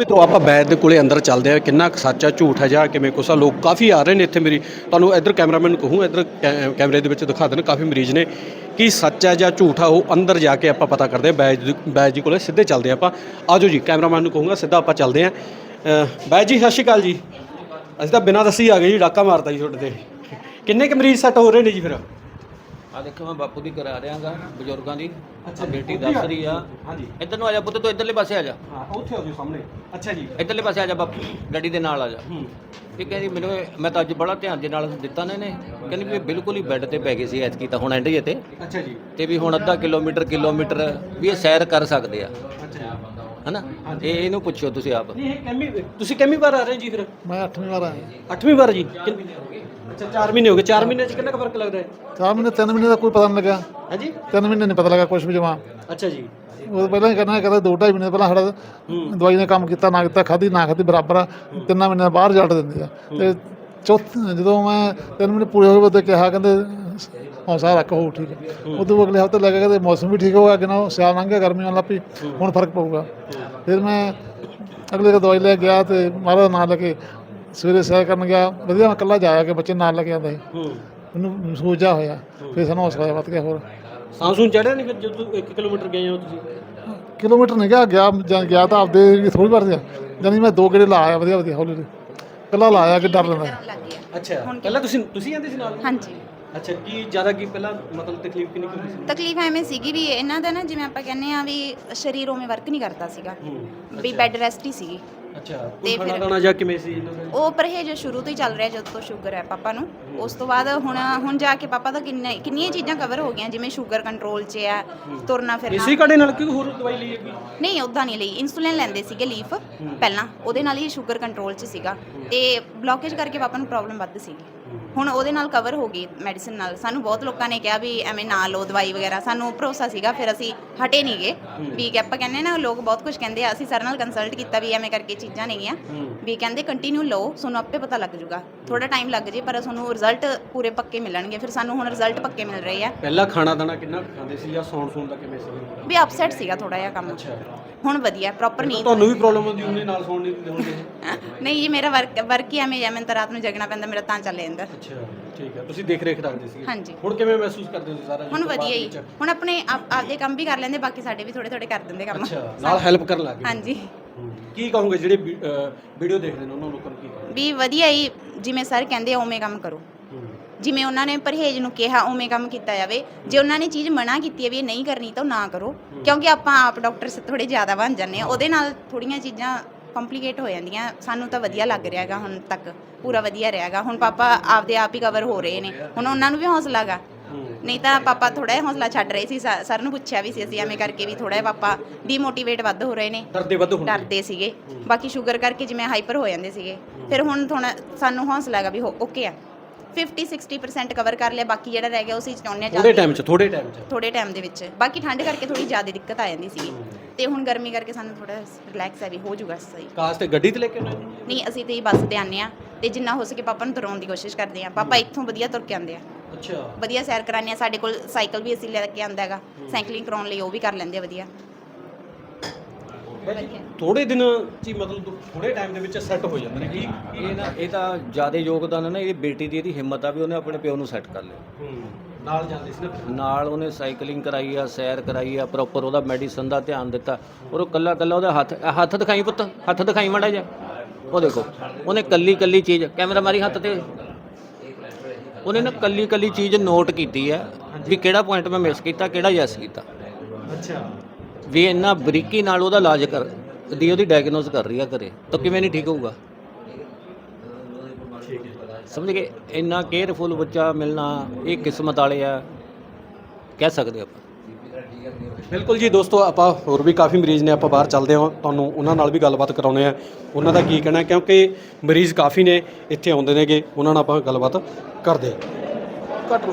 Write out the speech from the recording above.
ਮਿੱਤਰੋ ਆਪਾਂ ਬੈਦ ਦੇ ਕੋਲੇ ਅੰਦਰ ਚੱਲਦੇ ਆ, ਕਿੰਨਾ ਕੁ ਝੂਠ ਹੈ ਜਾਂ ਕਿਵੇਂ ਕੁਛ ਆ, ਲੋਕ ਕਾਫੀ ਆ ਰਹੇ ਨੇ ਇੱਥੇ ਮੇਰੀ। ਤੁਹਾਨੂੰ ਇੱਧਰ ਕੈਮਰਾਮੈਨ ਨੂੰ ਕਹੂੰ, ਇੱਧਰ ਕੈ- ਕੈਮਰੇ ਦੇ ਵਿੱਚ ਦਿਖਾ ਦੇਣ, ਕਾਫੀ ਮਰੀਜ਼ ਨੇ। ਕੀ ਸੱਚ ਹੈ ਜਾਂ ਝੂਠ ਆ, ਉਹ ਅੰਦਰ ਜਾ ਕੇ ਆਪਾਂ ਪਤਾ ਕਰਦੇ ਆ, ਬੈਜ ਬੈਜ ਜੀ ਕੋਲੇ ਸਿੱਧੇ ਚੱਲਦੇ ਆ ਆਪਾਂ। ਆਜੋ ਜੀ, ਕੈਮਰਾਮੈਨ ਨੂੰ ਕਹੂੰਗਾ, ਸਿੱਧਾ ਆਪਾਂ ਚੱਲਦੇ ਆ। ਬੈਜ ਜੀ, ਸਤਿ ਸ਼੍ਰੀ ਅਕਾਲ ਜੀ। ਅਸੀਂ ਤਾਂ ਬਿਨਾਂ ਦੱਸੀ ਆ ਗਏ ਜੀ, ਡਾਕਾ ਮਾਰਤਾ ਜੀ ਤੁਹਾਡੇ ਤੇ। ਕਿੰਨੇ ਕੁ ਮਰੀਜ਼ ਸੈੱਟ ਹੋ ਰਹੇ ਨੇ ਜੀ ਫਿਰ? ਆ ਦੇਖੋ ਮੈਂ ਬਾਪੂ ਦੀ ਕਰਾ ਰਿਹਾਗਾ ਬਜ਼ੁਰਗਾਂ ਦੀ। ਅੱਛਾ ਜੀ, ਬੇਟੀ ਦੱਸ ਆ। ਰਹੀ ਆ। ਹਾਂਜੀ। ਇੱਧਰ ਨੂੰ ਆ ਜਾ ਪੁੱਤ ਤੂੰ ਇੱਧਰਲੇ ਪਾਸੇ ਆ ਜਾ। ਹਾਂ ਉੱਥੇ ਆ ਜੀ ਸਾਹਮਣੇ। ਅੱਛਾ ਜੀ। ਇੱਧਰਲੇ ਪਾਸੇ ਆ ਜਾ ਬਾਪੂ ਗੱਡੀ ਦੇ ਨਾਲ ਆ ਜਾ। ਹੂੰ। ਠੀਕ ਹੈ ਜੀ ਮੈਨੂੰ ਇਹ- ਮੈਂ ਤਾਂ ਅੱਜ ਬੜਾ ਧਿਆਨ ਦੇ ਨਾਲ ਦਿੱਤਾ ਨੇ ਨੇ ਕਹਿੰਦੀ ਵੀ ਇਹ ਬਿਲਕੁਲ ਹੀ ਬੈੱਡ ਤੇ ਪੈ ਗਏ ਸੀ ਐਤਕੀ ਤਾਂ ਹੁਣ ਐਂਡ ਜੇ ਤੇ। ਅੱਛਾ ਜੀ। ਤੇ ਵੀ ਹੁਣ ਅੱਧਾ ਕਿਲੋਮੀਟਰ ਕਿਲੋਮੀਟਰ ਵੀ ਇਹ ਸੈਰ ਕਰ ਸਕਦੇ ਆ। ਅੱਛਾ ਜੀ। ਹਨਾ? ਇਹ ਇਹਨੂੰ ਪੁੱਛਿਓ ਤੁਸੀਂ ਆਪ। ਨਹੀਂ ਇਹ ਕਿੰਨੀ ਤੁਸੀਂ ਕਿੰਨੀ ਵਾਰ ਆ ਰਹੇ ਜੀ ਫਿਰ? ਮੈਂ 8ਵੀਂ ਵਾਰ ਆਇਆ। ਅੱਠਵੀਂ ਵਾਰ ਜੀ? ਅੱਛਾ 4 ਮਹੀਨੇ ਹੋ ਗਏ। 4 ਮਹੀਨੇ ਚ ਕਿੰਨਾ ਕੁ ਫ਼ਰਕ ਲੱਗਦਾ ਹੈ? ਚਾਰ ਮਹੀਨੇ ਤਿੰਨ ਮਹੀਨੇ ਦਾ ਕੋਈ ਪਤਾ ਨਹੀਂ ਲੱਗਾ ਹਾਂਜੀ ਤਿੰਨ ਮਹੀਨੇ ਨਹੀਂ ਪਤਾ ਲੱਗਾ ਕੁਝ ਵੀ ਜਮਾ ਅੱਛਾ ਜੀ। ਉਹ ਪਹਿਲਾਂ ਹੀ ਕਰਨਾ ਕਹਿੰਦਾ ਦੋ ਢਾਈ ਮਹੀਨੇ ਪਹਿਲਾਂ ਸਾਡਾ ਦਵਾਈ ਨੇ ਕੰਮ ਕੀਤਾ ਨਾ ਕੀਤਾ ਖਾਦੀ ਨਾ ਖਾਦੀ ਬਰਾਬਰ ਆ। ਤਿੰਨਾਂ ਮਹੀਨਿਆਂ ਬਾਹਰ ਰਿਜ਼ਲਟ ਦਿੰਦੇ ਆ। ਤੇ ਚੌਥ ਜਦੋਂ ਮੈਂ ਤਿੰਨ ਮਹੀਨੇ ਪੂਰੇ ਹੋਏ ਉਹਦੇ ਕਿਹਾ ਕਹਿੰਦੇ ਹੌਸਲਾ ਰੱਖ ਹੋ ਠੀਕ ਹੈ। ਉਦੋਂ ਅਗਲੇ ਹਫ਼ਤੇ ਲੱਗਾ ਕਹਿੰਦੇ ਮੌਸਮ ਵੀ ਠੀਕ ਹੋਗਾ ਕਿ ਨਾ ਸਿਆਲ ਲੰਘ ਗਿਆ ਗਰਮੀ ਆਉਣ ਲੱਗ ਪਈ ਹੁਣ ਫ਼ਰਕ ਪਊਗਾ। ਫਿਰ ਮੈਂ ਅਗਲੇ ਦਿਨ ਦਵਾਈ ਲੈ ਗਿਆ ਤੇ ਮਹਾਰਾਜ ਦਾ ਨਾਮ ਲੈ ਕੇ ਸਵੇਰੇ ਸੈਰ ਕਰਨ ਗਿਆ। ਵਧੀਆ ਮੈਂ ਇਕੱਲਾ ਜਾਇਆ ਕਿ ਬੱਚੇ ਨਾਲ ਲੈ ਕੇ ਹੂੰ। ਮੈਨੂੰ ਮਹਿਸੂਸ ਜਾ ਹੋਇਆ ਫਿਰ ਸਾਨੂੰ ਹੌਸਲਾ ਵੱਧ ਗਿਆ ਹੋਰ। ਸਾਂਸੂਨ ਚੜਿਆ ਨਹੀਂ ਫਿਰ ਜਦੋਂ 1 ਕਿਲੋਮੀਟਰ ਗਏ ਹੋ ਤੁਸੀਂ? ਕਿਲੋਮੀਟਰ ਨਹੀਂ ਗਿਆ ਗਿਆ ਜਾਂ ਗਿਆ ਤਾਂ ਆਪਦੇ ਥੋੜੀ ਵਾਰ ਜਾਨੀ ਮੈਂ ਦੋ ਗੇੜੇ ਲਾ ਆਇਆ ਵਧੀਆ ਵਧੀਆ ਹੌਲੀ ਹੌਲੀ। ਕੱਲਾ ਲਾਇਆ ਕਿ ਡਰ ਲੈਂਦਾ। ਅੱਛਾ। ਪਹਿਲਾਂ ਤੁਸੀਂ ਤੁਸੀਂ ਆਂਦੇ ਸੀ ਨਾਲ? ਹਾਂਜੀ। ਅੱਛਾ ਕੀ ਜ਼ਿਆਦਾ ਕੀ ਪਹਿਲਾਂ ਮਤਲਬ ਤਕਲੀਫ ਕਿੰਨੀ ਕੁ ਹੁੰਦੀ ਸੀ? ਤਕਲੀਫ ਐਵੇਂ ਸੀਗੀ ਵੀ ਇਹਨਾਂ ਦਾ ਨਾ ਜਿਵੇਂ ਆਪਾਂ ਕਹਿੰਦੇ ਆ ਵੀ ਸਰੀਰ ਉਵੇਂ ਵਰਕ ਨਹੀਂ ਕਰਦਾ ਸੀਗਾ ਹੂੰ ਵੀ ਬੈੱਡ ਰੈਸਟ ਹੀ ਸੀਗੀ। ਅੱਛਾ ਤੇ ਖਾਣਾ ਫਿਰ- ਦਾਣਾ ਜਾਂ ਕਿਵੇਂ ਸੀ ਇਹਨਾਂ ਦਾ? ਉਹ ਪਰਹੇਜ ਸ਼ੁਰੂ ਤੋਂ ਹੀ ਚੱਲ ਰਿਹਾ ਜਦੋਂ ਤੋਂ ਸ਼ੂਗਰ ਹੈ ਪਾਪਾ ਨੂੰ। ਉਸ ਤੋਂ ਬਾਅਦ ਹੁਣ ਹੁਣ ਜਾ ਕੇ ਪਾਪਾ ਦਾ ਕਿੰਨੇ ਕਿੰਨੀਆਂ ਚੀਜ਼ਾਂ ਕਵਰ ਹੋ ਗਈਆਂ ਜਿਵੇਂ ਸ਼ੂਗਰ ਕੰਟਰੋਲ 'ਚ ਹੈ। ਤੁਰਨਾ ਫਿਰਨਾ। ਇਸੇ ਕਾੜੇ ਨਾਲ? ਕਿਉਂ ਹੋਰ ਦਵਾਈ ਲਈ ਹੈਗੀ? ਨਹੀਂ ਉਦਾਂ ਨਹੀਂ ਲਈ। ਇਨਸੂਲਿਨ ਲੈਂਦੇ ਸੀਗੇ ਲੀਫ ਪਹਿਲਾਂ। ਉਹਦੇ ਨਾਲ ਹੀ ਸ਼ੂਗਰ ਕੰਟਰੋਲ 'ਚ ਸੀਗਾ। ਤੇ ਬਲੌਕੇਜ ਕਰਕੇ ਪਾਪਾ ਨੂੰ ਪ੍ਰੋਬਲਮ ਵੱਧ ਸੀਗੀ। ਹੁਣ ਉਹਦੇ ਨਾਲ ਕਵਰ ਹੋ ਗਈ ਮੈਡੀਸਿਨ ਨਾਲ। ਸਾਨੂੰ ਬਹੁਤ ਲੋਕਾਂ ਨੇ ਕਿਹਾ ਵੀ ਐਵੇਂ ਨਾ ਲਓ ਦਵਾਈ ਵਗੈਰਾ। ਸਾਨੂੰ ਭਰੋਸਾ ਸੀਗਾ ਫਿਰ ਅਸੀਂ ਹਟੇ ਨਹੀਂਗੇ ਵੀ ਕਿ ਆਪਾਂ ਕਹਿੰਦੇ ਨਾ ਲੋਕ ਬਹੁਤ ਕੁਝ ਕਹਿੰਦੇ ਆ। ਅਸੀਂ ਸਰ ਨਾਲ ਕੰਸਲਟ ਕੀਤਾ ਵੀ ਐਵੇਂ ਕਰਕੇ ਚੀਜ਼ਾਂ ਨੇਗੀਆਂ ਵੀ ਕਹਿੰਦੇ ਕੰਟੀਨਿਊ ਲਓ ਤੁਹਾਨੂੰ ਆਪੇ ਪਤਾ ਲੱਗ ਜਾਊਗਾ ਥੋੜਾ ਟਾਈਮ ਲੱਗ ਜੇ ਪਰ ਤੁਹਾਨੂੰ ਰਿਜ਼ਲਟ ਪੂਰੇ ਪੱਕੇ ਮਿਲਣਗੇ। ਫਿਰ ਸਾਨੂੰ ਹੁਣ ਰਿਜ਼ਲਟ ਪੱਕੇ ਮਿਲ ਰਹੇ ਆ। ਪਹਿਲਾਂ ਖਾਣਾ ਦਾਣਾ ਕਿੰਨਾ ਖਾਂਦੇ ਸੀ ਜਾਂ ਸੌਣ ਸੌਣ ਦਾ ਕਿਵੇਂ ਸੀ? ਵੀ ਅਪਸੈਟ ਸੀਗਾ ਥੋੜਾ ਜਿਹਾ ਕੰਮ। ਹੁਣ ਵਧੀਆ ਪ੍ਰੋਪਰ ਨੀਂਦ ਤੁਹਾਨੂੰ ਵੀ ਪ੍ਰੋਬਲਮ ਹੁੰਦੀ ਉਹਨੇ ਨਾਲ ਸੌਣ ਨਹੀਂ ਦਿੰਦੇ ਨਹੀਂ ਜੀ ਮੇਰਾ ਵਰਕ ਵਰਕ ਹੀ ਐਵੇਂ ਹੈ ਮੈਨੂੰ ਤਾਂ ਰਾਤ ਨੂੰ ਜਗਣਾ ਪੈਂਦਾ ਮੇਰਾ ਤਾਂ ਚੱਲ ਜਾਂਦਾ। ਅੱਛਾ ਠੀਕ ਹੈ। ਤੁਸੀਂ ਦੇਖ ਰੇਖ ਰੱਖਦੇ ਸੀ ਹਾਂਜੀ। ਹੁਣ ਕਿਵੇਂ ਮਹਿਸੂਸ ਕਰਦੇ ਹੋ ਤੁਸੀਂ ਸਾਰਾ ਹੁਣ ਵਧੀਆ ਹੀ? ਹੁਣ ਆਪਣੇ ਆਪ- ਆਪਦੇ ਕੰਮ ਵੀ ਕਰ ਲੈਂਦੇ ਬਾਕੀ ਸਾਡੇ ਵੀ ਥੋੜੇ ਥੋੜੇ ਕਰ ਦਿੰਦੇ ਕੰਮ। ਅੱਛਾ ਨਾਲ ਹੈਲਪ ਕਰਨ ਲੱਗ ਗਏ। ਹਾਂਜੀ। ਹੂੰ। ਕੀ ਕਹੋਗੇ ਜਿਹੜੇ ਵੀਡੀਓ ਦੇਖ ਰਹੇ ਨੇ ਉਹਨਾਂ ਲੋਕਾਂ ਨੂੰ ਕੀ ਕਹੋਗੇ? ਵੀ ਵਧੀਆ ਹੀ ਜਿਵੇਂ ਸਰ ਕਹਿੰਦੇ ਆ ਉਵੇਂ ਕੰਮ ਕਰੋ। ਹੂੰ। ਜਿਵੇਂ ਉਹਨਾਂ ਨੇ ਪਰਹੇਜ ਨੂੰ ਕਿਹਾ ਉਵੇਂ ਕੰਮ ਕੀਤਾ ਜਾਵੇ। ਜੇ ਉਹਨਾਂ ਨੇ ਚੀਜ਼ ਮਨਾ ਕੀਤੀ ਹੈ ਵੀ ਇਹ ਨਹੀਂ ਕਰਨੀ ਤਾਂ ਉਹ ਨਾ ਕਰੋ। ਕਿਉਂਕਿ ਆਪਾਂ ਆਪ ਡਾਕਟਰ ਸੇ ਥੋੜੇ ਜ਼ਿਆਦਾ ਬਣ ਜਾਂਦੇ ਆ ਉਹਦੇ ਨਾਲ ਥੋੜੀਆਂ ਚੀਜ਼ਾਂ ਕੰਪਲਿਕੇਟ ਹੋ ਜਾਂਦੀਆਂ। ਸਾਨੂੰ ਤਾਂ ਵਧੀਆ ਲੱਗ ਰਿਹਾ ਹੈਗਾ ਹੁਣ ਤੱਕ। ਪੂਰਾ ਵਧੀਆ ਰਿਹਾਗਾ। ਹੁਣ ਪਾਪਾ ਆਪਦੇ ਆਪ ਹੀ ਕਵਰ ਹੋ ਰਹੇ ਨੇ। ਹੁਣ ਉਹਨਾਂ ਨੂੰ ਵੀ ਹੌਸਲਾ ਗਾ। ਨਹੀਂ ਤਾਂ ਪਾਪਾ ਥੋੜਾ ਜਿਹਾ ਹੌਸਲਾ ਛੱਡ ਰਹੇ ਸੀ। ਸ- ਸਰ ਨੂੰ ਪੁੱਛਿਆ ਵੀ ਸੀ ਅਸੀਂ ਐਵੇਂ ਕਰਕੇ ਵੀ ਥੋੜਾ ਜਿਹਾ ਪਾਪਾ ਡੀਮੋਟੀਵੇਟ ਵੱਧ ਹੋ ਰਹੇ ਨੇ। ਡਰਦੇ ਵੱਧ ਹੁੰਦੇ ਡਰਦੇ ਸੀਗੇ। ਬਾਕੀ ਸ਼ੂਗਰ ਕਰਕੇ ਜਿਵੇਂ ਹਾਈਪਰ ਹੋ ਜਾਂਦੇ ਸੀਗੇ। ਫਿਰ ਹੁਣ ਥੋੜਾ ਸਾਨੂੰ ਹੌਸਲਾ ਹੈਗਾ ਵੀ ਓਕੇ ਆ। 50 60% ਕਵਰ ਕਰ ਲਿਆ ਬਾਕੀ ਜਿਹੜਾ ਰਹਿ ਗਿਆ ਉਸੇ ਚ ਚਾਹੁੰਦੇ ਆ ਥੋੜੇ ਟਾਈਮ 'ਚ ਥੋੜੇ ਟਾਈਮ 'ਚ। ਥੋੜੇ ਟਾਈਮ ਦੇ ਵਿੱਚ। ਬਾਕੀ ਠੰਡ ਕਰਕੇ ਥੋੜੀ ਜ਼ਿਆਦਾ ਦਿੱਕਤ ਆ ਜਾਂਦੀ ਸੀਗੀ ਤੇ ਹੁਣ ਗਰਮੀ ਕਰਕੇ ਸਾਨੂੰ ਥੋੜਾ ਰਿਲੈਕਸ ਹੈ ਵੀ ਹੋ ਜਾਊਗਾ ਸਹੀ। ਕਾਸ ਤੇ ਗੱਡੀ ਤੇ ਲੈ ਕੇ ਆਉਣਾ ਨਹੀਂ ਅਸੀਂ ਤੇ ਹੀ ਬੱਸ ਤੇ ਆਨੇ ਆ ਤੇ ਜਿੰਨਾ ਹੋ ਸਕੇ ਪਾਪਾ ਨੂੰ ਤੁਰਾਉਣ ਦੀ ਕੋਸ਼ਿਸ਼ ਕਰਦੇ ਆ ਪਾਪਾ ਇੱਥੋਂ ਵਧੀਆ ਤੁਰ ਕੇ ਆਉਂਦੇ ਆ। ਅੱਛਾ। ਵਧੀਆ ਸੈਰ ਕਰਾਉਂਦੇ ਆ। ਸਾਡੇ ਕੋਲ ਸਾਈਕਲ ਵੀ ਅਸੀਂ ਲੈ ਕੇ ਆਂਦਾ ਹੈਗਾ। ਸਾਈਕਲਿੰਗ ਕਰਾਉਣ ਲਈ ਉਹ ਵੀ ਕਰ ਲੈਂਦੇ ਆ ਵਧੀਆ। ਥੋੜੇ ਦਿਨ 'ਚ ਹੀ ਮਤਲਬ ਥੋੜੇ ਟਾਈਮ ਦੇ ਵਿੱਚ ਸੈੱਟ ਹੋ ਜਾਂਦੇ ਨੇ ਕੀ ਇਹ ਨਾ ਇਹ ਤਾਂ ਜ਼ਿਆਦਾ ਯੋਗਦਾਨ ਹੈ ਨਾ ਇਹਦੀ ਬੇਟੀ ਦੀ ਇਹਦੀ ਹਿੰਮਤ ਆ ਵੀ ਉਹਨੇ ਆਪਣੇ ਪਿਓ ਨੂੰ ਸੈੱਟ ਕਰ ਲਿਆ। ਨਾਲ ਜਾਂਦੇ ਸੀ ਨਾ। ਨਾਲ ਉਹਨੇ ਸਾਈਕਲਿੰਗ ਕਰਾਈ ਆ ਸੈਰ ਕਰਾਈ ਆ ਪ੍ਰੋਪਰ ਉਹਦਾ ਮੈਡੀਸਨ ਦਾ ਧਿਆਨ ਦਿੱਤਾ। ਔਰ ਉਹ ਕੱਲਾ ਕੱਲਾ ਉਹਦਾ ਹੱਥ ਹੱਥ ਦਿਖਾਈ ਪੁੱਤ ਹੱਥ ਦਿਖਾਈ ਮਾੜਾ ਜਿਹਾ। ਉਹ ਦੇਖੋ ਉਹਨੇ ਕੱਲੀ ਕੱਲੀ ਚੀਜ਼ ਕੈਮਰਾ ਮਾਰੀ ਹੱਥ ਤੇ। ਉਹਨੇ ਨਾ ਕੱਲੀ ਕੱਲੀ ਚੀਜ਼ ਨੋਟ ਕੀਤੀ ਹੈ ਵੀ ਕਿਹੜਾ ਪੁਆਇੰਟ ਮੈਂ ਮਿਸ ਕੀਤਾ ਕਿਹੜਾ ਯੈਸ ਕੀਤਾ। ਅੱਛਾ। ਵੀ ਇੰਨਾ ਬਰੀਕੀ ਨਾਲ ਉਹਦਾ ਇਲਾਜ ਕਰ ਦੀ ਉਹਦੀ ਡਾਇਗਨੋਸ ਕਰ ਰਹੀ ਆ ਘਰੇ ਤਾਂ ਕਿਵੇਂ ਨਹੀਂ ਠੀਕ ਹੋਊਗਾ? ਸਮਝ ਗਏ? ਇੰਨਾ ਕੇਅਰਫੁਲ ਬੱਚਾ ਮਿਲਣਾ ਇਹ ਕਿਸਮਤ ਵਾਲੇ ਆ ਕਹਿ ਸਕਦੇ ਆਪਾਂ। ਬਿਲਕੁਲ ਜੀ ਦੋਸਤੋ ਆਪਾਂ ਹੋਰ ਵੀ ਕਾਫੀ ਮਰੀਜ਼ ਨੇ ਆਪਾਂ ਬਾਹਰ ਚੱਲਦੇ ਹਾਂ ਤੁਹਾਨੂੰ ਉਹਨਾਂ ਨਾਲ ਵੀ ਗੱਲਬਾਤ ਕਰਾਉਨੇ ਆ ਉਹਨਾਂ ਦਾ ਕੀ ਕਹਿਣਾ ਕਿਉਂਕਿ ਮਰੀਜ਼ ਕਾਫੀ ਨੇ ਇੱਥੇ ਆਉਂਦੇ ਨੇਗੇ ਉਹਨਾਂ ਨਾਲ ਆਪਾਂ ਗੱਲਬਾਤ ਕਰਦੇ ਘੱਟ